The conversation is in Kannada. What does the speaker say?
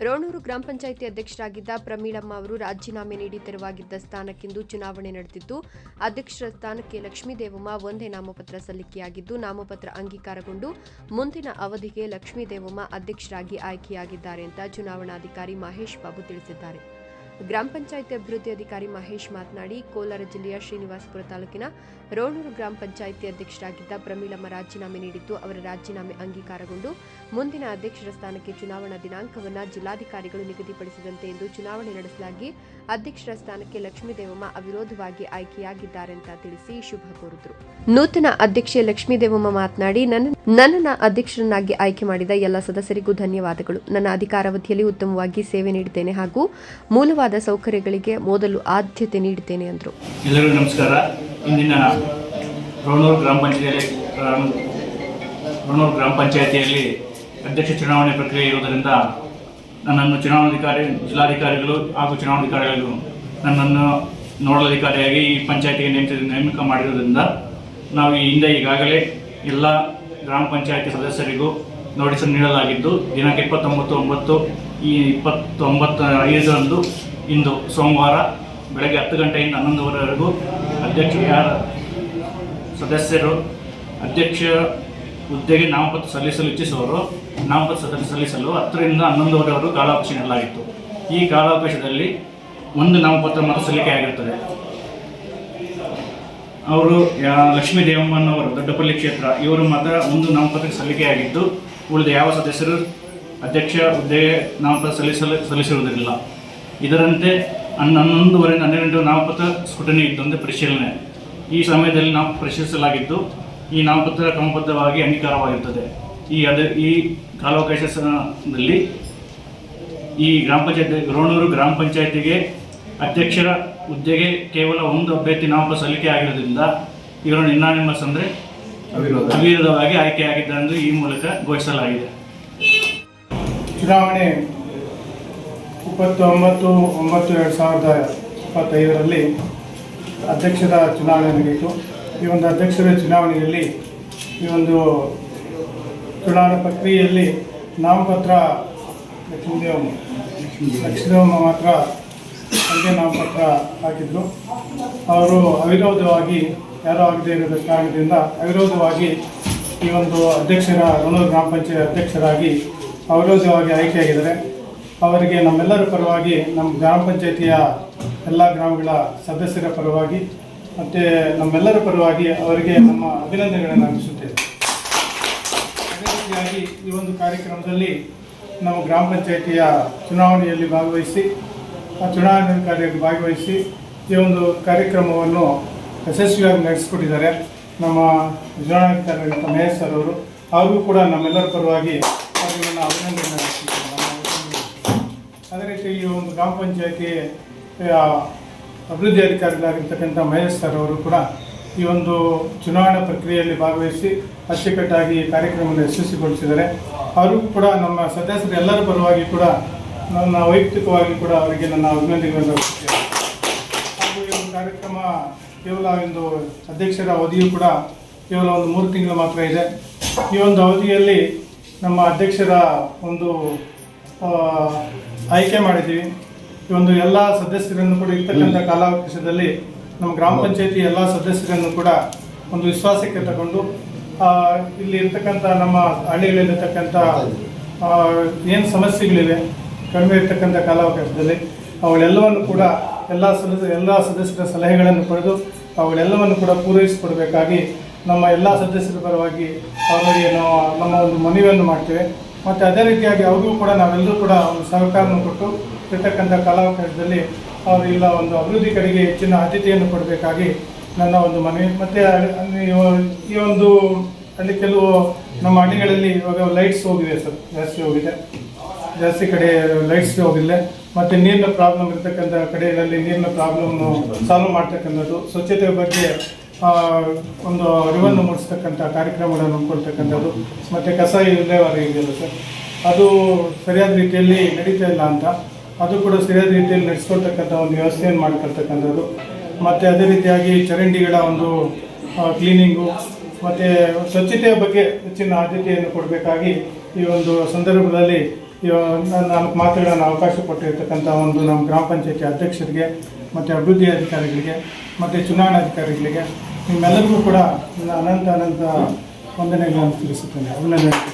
ರೋಣೂರು ಗ್ರಾಮ ಪಂಚಾಯಿತಿ ಅಧ್ಯಕ್ಷರಾಗಿದ್ದ ಪ್ರಮೀಳಮ್ಮ ಅವರು ರಾಜೀನಾಮೆ ನೀಡಿ ತೆರವಾಗಿದ್ದ ಸ್ಥಾನಕ್ಕಿಂದು ಚುನಾವಣೆ ನಡೆದಿದ್ದು, ಅಧ್ಯಕ್ಷರ ಸ್ಥಾನಕ್ಕೆ ಲಕ್ಷ್ಮೀ ದೇವಮ್ಮ ಒಂದೇ ನಾಮಪತ್ರ ಸಲ್ಲಿಕೆಯಾಗಿದ್ದು, ನಾಮಪತ್ರ ಅಂಗೀಕಾರಗೊಂಡು ಮುಂದಿನ ಅವಧಿಗೆ ಲಕ್ಷ್ಮೀ ದೇವಮ್ಮ ಅಧ್ಯಕ್ಷರಾಗಿ ಆಯ್ಕೆಯಾಗಿದ್ದಾರೆ ಅಂತ ಚುನಾವಣಾಧಿಕಾರಿ ಮಹೇಶ್ ಬಾಬು ತಿಳಿಸಿದ್ದಾರೆ. ಗ್ರಾಮ ಪಂಚಾಯಿತಿ ಅಭಿವೃದ್ಧಿ ಅಧಿಕಾರಿ ಮಹೇಶ್ ಮಾತನಾಡಿ, ಕೋಲಾರ ಜಿಲ್ಲೆಯ ಶ್ರೀನಿವಾಸಪುರ ತಾಲೂಕಿನ ರೋಣೂರು ಗ್ರಾಮ ಪಂಚಾಯಿತಿ ಅಧ್ಯಕ್ಷರಾಗಿದ್ದ ಪ್ರಮೀಳಮ್ಮ ರಾಜೀನಾಮೆ ನೀಡಿದ್ದು, ಅವರ ರಾಜೀನಾಮೆ ಅಂಗೀಕಾರಗೊಂಡು ಮುಂದಿನ ಅಧ್ಯಕ್ಷರ ಸ್ಥಾನಕ್ಕೆ ಚುನಾವಣಾ ದಿನಾಂಕವನ್ನು ಜಿಲ್ಲಾಧಿಕಾರಿಗಳು ನಿಗದಿಪಡಿಸಿದಂತೆ ಎಂದು ಚುನಾವಣೆ ನಡೆಸಲಾಗಿ ಅಧ್ಯಕ್ಷರ ಸ್ಥಾನಕ್ಕೆ ಲಕ್ಷ್ಮೀದೇವಮ್ಮ ಅವಿರೋಧವಾಗಿ ಆಯ್ಕೆಯಾಗಿದ್ದಾರೆ ಅಂತ ತಿಳಿಸಿ ಶುಭ ಕೋರಿದರು. ನೂತನ ಅಧ್ಯಕ್ಷೆ ಲಕ್ಷ್ಮೀದೇವಮ್ಮ ಮಾತನಾಡಿ, ನನ್ನ ನನ್ನನ್ನ ಅಧ್ಯಕ್ಷರನ್ನಾಗಿ ಆಯ್ಕೆ ಮಾಡಿದ ಎಲ್ಲ ಸದಸ್ಯರಿಗೂ ಧನ್ಯವಾದಗಳು. ನನ್ನ ಅಧಿಕಾರಾವಧಿಯಲ್ಲಿ ಉತ್ತಮವಾಗಿ ಸೇವೆ ನೀಡಿದ್ದೇನೆ ಹಾಗೂ ಮೂಲವಾದ ಸೌಕರ್ಯಗಳಿಗೆ ಮೊದಲು ಆದ್ಯತೆ ನೀಡಿದ್ದೇನೆ ಎಂದರು ಎಲ್ಲರಿಗೂ ನಮಸ್ಕಾರ. ಇಂದಿನ ರೋಣೂರು ಗ್ರಾಮ ರೋಣೂರು ಗ್ರಾಮ ಪಂಚಾಯತಿಯಲ್ಲಿ ಅಧ್ಯಕ್ಷ ಚುನಾವಣೆ ಪ್ರಕ್ರಿಯೆ ಇರುವುದರಿಂದ ನನ್ನನ್ನು ಚುನಾವಣಾಧಿಕಾರಿ, ಜಿಲ್ಲಾಧಿಕಾರಿಗಳು ಹಾಗೂ ಚುನಾವಣಾಧಿಕಾರಿಗಳು ನನ್ನನ್ನು ನೋಡಲಾಧಿಕಾರಿಯಾಗಿ ಈ ಪಂಚಾಯತಿಗೆ ನೇಮಿತ ನೇಮಕ ಮಾಡಿರುವುದರಿಂದ ನಾವು ಈ ಹಿಂದೆ ಈಗಾಗಲೇ ಎಲ್ಲ ಗ್ರಾಮ ಪಂಚಾಯತಿ ಸದಸ್ಯರಿಗೂ ನೋಟಿಸ್ ನೀಡಲಾಗಿದ್ದು ದಿನಾಂಕ ಇಪ್ಪತ್ತೊಂಬತ್ತು ಒಂಬತ್ತು, ಈ ಇಪ್ಪತ್ತೊಂಬತ್ತು ಐದರಂದು ಇಂದು ಸೋಮವಾರ ಬೆಳಗ್ಗೆ ಹತ್ತು ಗಂಟೆಯಿಂದ ಹನ್ನೊಂದುವರೆವರೆಗೂ ಅಧ್ಯಕ್ಷ ಯಾರ ಸದಸ್ಯರು, ಅಧ್ಯಕ್ಷ ಹುದ್ದೆಗೆ ನಾಮಪತ್ರ ಸಲ್ಲಿಸಲು ಇಚ್ಛಿಸುವವರು, ನಾಮಪತ್ರ ಸಲ್ಲಿಸಲು ಹತ್ತರಿಂದ ಹನ್ನೊಂದುವರೆವರೆಗೂ ಕಾಲಾವಕಾಶ ನೀಡಲಾಗಿತ್ತು. ಈ ಕಾಲಾವಕಾಶದಲ್ಲಿ ಒಂದು ನಾಮಪತ್ರ ಮಾತ್ರ ಸಲ್ಲಿಕೆಯಾಗಿರುತ್ತದೆ ಅವರು ಲಕ್ಷ್ಮೀ ದೇವಮ್ಮನವರು ದೊಡ್ಡಪಲ್ಲಿ ಕ್ಷೇತ್ರ, ಇವರು ಮಾತ್ರ ಒಂದು ನಾಮಪತ್ರಕ್ಕೆ ಸಲ್ಲಿಕೆಯಾಗಿದ್ದು, ಉಳಿದ ಯಾವ ಸದಸ್ಯರು ಅಧ್ಯಕ್ಷ ಹುದ್ದೆಗೆ ನಾಮಪತ್ರ ಸಲ್ಲಿಸಲು ಸಲ್ಲಿಸಿರುವುದಿಲ್ಲ. ಇದರಂತೆ ಹನ್ನ ಹನ್ನೊಂದುವರೆಯಿಂದ ಹನ್ನೆರಡು ನಾಮಪತ್ರ ಸ್ಫುಟನೆ ಇದ್ದಂತೆ ಪರಿಶೀಲನೆ. ಈ ಸಮಯದಲ್ಲಿ ನಾವು ಪರಿಶೀಲಿಸಲಾಗಿದ್ದು, ಈ ನಾಮಪತ್ರ ಕ್ರಮಬದ್ಧವಾಗಿ ಅಂಗೀಕಾರವಾಗಿರುತ್ತದೆ. ಈ ಅದ, ಈ ಕಾಲಾವಕಾಶದಲ್ಲಿ ಈ ಗ್ರಾಮ ಪಂಚಾಯತ್, ರೋಣೂರು ಗ್ರಾಮ ಪಂಚಾಯತಿಗೆ ಅಧ್ಯಕ್ಷರ ಹುದ್ದೆಗೆ ಕೇವಲ ಒಂದು ಅಭ್ಯರ್ಥಿ ನಾಮಪತ್ರ ಸಲ್ಲಿಕೆ ಆಗಿರೋದ್ರಿಂದ ಇವರು ಇನ್ನಾನಿಮಸ್ ಅಂದರೆ ಅವಿರೋಧವಾಗಿ ಆಯ್ಕೆಯಾಗಿದ್ದಾರೆಂದು ಈ ಮೂಲಕ ಘೋಷಿಸಲಾಗಿದೆ. ಚುನಾವಣೆ ಇಪ್ಪತ್ತೊಂಬತ್ತು ಒಂಬತ್ತು ಎರಡು ಸಾವಿರದ ಇಪ್ಪತ್ತೈದರಲ್ಲಿ ಅಧ್ಯಕ್ಷರ ಚುನಾವಣೆ ನಡೆಯಿತು. ಈ ಒಂದು ಅಧ್ಯಕ್ಷರ ಚುನಾವಣೆಯಲ್ಲಿ ಈ ಒಂದು ಚುನಾವಣಾ ಪ್ರಕ್ರಿಯೆಯಲ್ಲಿ ನಾಮಪತ್ರ ಲಕ್ಷ್ಮೀದೇವಮ್ಮ ಲಕ್ಷ್ಮೀದೇವಮ್ಮ ಮಾತ್ರ ಒಂದೇ ನಾಮಪತ್ರ ಹಾಕಿದ್ರು ಅವರು ಅವಿರೋಧವಾಗಿ ಯಾರೋ ಆಗದೇ ಇರೋದ ಕಾರಣದಿಂದ ಅವಿರೋಧವಾಗಿ ಈ ಒಂದು ಅಧ್ಯಕ್ಷರ, ರಣೂರು ಗ್ರಾಮ ಪಂಚಾಯತ್ ಅಧ್ಯಕ್ಷರಾಗಿ ಅವಿರೋಧವಾಗಿ ಆಯ್ಕೆಯಾಗಿದ್ದಾರೆ. ಅವರಿಗೆ ನಮ್ಮೆಲ್ಲರ ಪರವಾಗಿ ನಮ್ಮ ಗ್ರಾಮ ಪಂಚಾಯತಿಯ ಎಲ್ಲ ಗ್ರಾಮಗಳ ಸದಸ್ಯರ ಪರವಾಗಿ, ಮತ್ತು ನಮ್ಮೆಲ್ಲರ ಪರವಾಗಿ ಅವರಿಗೆ ನಮ್ಮ ಅಭಿನಂದನೆಗಳನ್ನು ಅರ್ಪಿಸುತ್ತೇವೆ ಅದೇ ರೀತಿಯಾಗಿ ಈ ಒಂದು ಕಾರ್ಯಕ್ರಮದಲ್ಲಿ ನಾವು ಗ್ರಾಮ ಪಂಚಾಯಿತಿಯ ಚುನಾವಣೆಯಲ್ಲಿ ಭಾಗವಹಿಸಿ ಚುನಾವಣಾಧಿಕಾರಿಯಾಗಿ ಭಾಗವಹಿಸಿ ಈ ಒಂದು ಕಾರ್ಯಕ್ರಮವನ್ನು ಯಶಸ್ವಿಯಾಗಿ ನಡೆಸಿಕೊಟ್ಟಿದ್ದಾರೆ. ನಮ್ಮ ಚುನಾವಣಾಧಿಕಾರಿಯಾದಂಥ ಮಹೇಶ್ ಸರ್ ಅವರು. ಅವ್ರಿಗೂ ಕೂಡ ನಮ್ಮೆಲ್ಲರ ಪರವಾಗಿ ಅವರಿಗೆ ಅಭಿನಂದನೆ. ಅದೇ ರೀತಿ ಈ ಒಂದು ಗ್ರಾಮ ಪಂಚಾಯತಿ ಅಭಿವೃದ್ಧಿ ಅಧಿಕಾರಿಗಳಾಗಿರ್ತಕ್ಕಂಥ ಮಹೇಶ್ ಸರ್ ಅವರು ಕೂಡ ಈ ಒಂದು ಚುನಾವಣಾ ಪ್ರಕ್ರಿಯೆಯಲ್ಲಿ ಭಾಗವಹಿಸಿ ಅಚ್ಚುಕಟ್ಟಾಗಿ ಕಾರ್ಯಕ್ರಮವನ್ನು ಯಶಸ್ವಿಗೊಳಿಸಿದ್ದಾರೆ. ಅವರು ಕೂಡ ನಮ್ಮ ಸದಸ್ಯರು ಎಲ್ಲರ ಪರವಾಗಿ ಕೂಡ ನನ್ನ ವೈಯಕ್ತಿಕವಾಗಿ ಕೂಡ ಅವರಿಗೆ ನನ್ನ ಅಭಿನಂದನೆಗಳನ್ನು ಹಾಗೂ ಈ ಒಂದು ಕಾರ್ಯಕ್ರಮ ಕೇವಲ ಒಂದು ಅಧ್ಯಕ್ಷರ ಅವಧಿಯು ಕೂಡ ಕೇವಲ ಒಂದು ಮೂರು ತಿಂಗಳು ಮಾತ್ರ ಇದೆ. ಈ ಒಂದು ಅವಧಿಯಲ್ಲಿ ನಮ್ಮ ಅಧ್ಯಕ್ಷರ ಒಂದು ಆಯ್ಕೆ ಮಾಡಿದ್ದೀವಿ. ಈ ಒಂದು ಎಲ್ಲ ಸದಸ್ಯರನ್ನು ಕೂಡ ಇರ್ತಕ್ಕಂಥ ಕಾಲಾವಕಾಶದಲ್ಲಿ ನಮ್ಮ ಗ್ರಾಮ ಪಂಚಾಯತಿ ಎಲ್ಲ ಸದಸ್ಯರನ್ನು ಕೂಡ ಒಂದು ವಿಶ್ವಾಸಕ್ಕೆ ತಗೊಂಡು ಇಲ್ಲಿ ಇರ್ತಕ್ಕಂಥ ನಮ್ಮ ಹಳ್ಳಿಗಳಲ್ಲಿರ್ತಕ್ಕಂಥ ಏನು ಸಮಸ್ಯೆಗಳಿವೆ ಕಡಿಮೆ ಇರ್ತಕ್ಕಂಥ ಕಾಲಾವಕಾಶದಲ್ಲಿ ಅವುಗಳೆಲ್ಲವನ್ನು ಕೂಡ ಎಲ್ಲ ಸದಸ್ಯ ಎಲ್ಲ ಸದಸ್ಯರ ಸಲಹೆಗಳನ್ನು ಪಡೆದು ಅವುಗಳೆಲ್ಲವನ್ನು ಕೂಡ ಪೂರೈಸಿಕೊಡಬೇಕಾಗಿ ನಮ್ಮ ಎಲ್ಲ ಸದಸ್ಯರ ಪರವಾಗಿ ಅವರಿಗೆ ನಾವು ನಮ್ಮ ಒಂದು ಮನವಿಯನ್ನು ಮಾಡ್ತೇವೆ. ಮತ್ತು ಅದೇ ರೀತಿಯಾಗಿ ಅವ್ರಿಗೂ ಕೂಡ ನಾವೆಲ್ಲರೂ ಕೂಡ ಒಂದು ಸಹಕಾರವನ್ನು ಕೊಟ್ಟು ಇರ್ತಕ್ಕಂಥ ಕಾಲಾವಕಾಶದಲ್ಲಿ ಅವರು ಇಲ್ಲ ಒಂದು ಅಭಿವೃದ್ಧಿ ಕಡೆಗೆ ಹೆಚ್ಚಿನ ಆದ್ಯತೆಯನ್ನು ಕೊಡಬೇಕಾಗಿ ನನ್ನ ಒಂದು ಮನವಿ. ಮತ್ತು ಈ ಒಂದು ಅಲ್ಲಿ ಕೆಲವು ನಮ್ಮ ಹಳ್ಳಿಗಳಲ್ಲಿ ಇವಾಗ ಲೈಟ್ಸ್ ಹೋಗಿದೆ ಸರ್, ಜಾಸ್ತಿ ಹೋಗಿದೆ. ಜಾಸ್ತಿ ಕಡೆ ಲೈಟ್ಸ್ ಹೋಗಿಲ್ಲ. ಮತ್ತು ನೀರಿನ ಪ್ರಾಬ್ಲಮ್ ಇರ್ತಕ್ಕಂಥ ಕಡೆಗಳಲ್ಲಿ ನೀರಿನ ಪ್ರಾಬ್ಲಮ್ ಸಾಲ್ವ್ ಮಾಡ್ತಕ್ಕಂಥದ್ದು. ಸ್ವಚ್ಛತೆ ಬಗ್ಗೆ ಒಂದು ಅರಿವನ್ನು ಮೂಡಿಸ್ತಕ್ಕಂಥ ಕಾರ್ಯಕ್ರಮಗಳನ್ನು ಹಮ್ಮಿಕೊಳ್ತಕ್ಕಂಥದ್ದು ಮತ್ತು ಕಸ ವಿಲೇವಾರಿ ಇದೆಯಲ್ಲ ಸರ್ ಅದು ಸರಿಯಾದ ರೀತಿಯಲ್ಲಿ ನಡೀತಾ ಇಲ್ಲ ಅಂತ. ಅದು ಕೂಡ ಸರಿಯಾದ ರೀತಿಯಲ್ಲಿ ನಡೆಸ್ಕೊಳ್ತಕ್ಕಂಥ ಒಂದು ವ್ಯವಸ್ಥೆಯನ್ನು ಮಾಡ್ಕೊಳ್ತಕ್ಕಂಥದ್ದು. ಮತ್ತು ಅದೇ ರೀತಿಯಾಗಿ ಚರಂಡಿಗಳ ಒಂದು ಕ್ಲೀನಿಂಗು ಮತ್ತು ಸ್ವಚ್ಛತೆಯ ಬಗ್ಗೆ ಹೆಚ್ಚಿನ ಆದ್ಯತೆಯನ್ನು ಕೊಡಬೇಕಾಗಿ ಈ ಒಂದು ಸಂದರ್ಭದಲ್ಲಿ ನಾಲ್ಕು ಮಾತುಗಳನ್ನು ಅವಕಾಶ ಕೊಟ್ಟಿರ್ತಕ್ಕಂಥ ಒಂದು ನಮ್ಮ ಗ್ರಾಮ ಪಂಚಾಯತಿ ಅಧ್ಯಕ್ಷರಿಗೆ, ಮತ್ತು ಅಭಿವೃದ್ಧಿ ಅಧಿಕಾರಿಗಳಿಗೆ, ಮತ್ತು ಚುನಾವಣಾಧಿಕಾರಿಗಳಿಗೆ ನಿಮ್ಮೆಲ್ಲರಿಗೂ ಕೂಡ ನನ್ನ ಅನಂತ ಅನಂತ ವಂದನೆಗಳನ್ನು ತಿಳಿಸುತ್ತೇನೆ. ಅಭಿನಂದನೆ.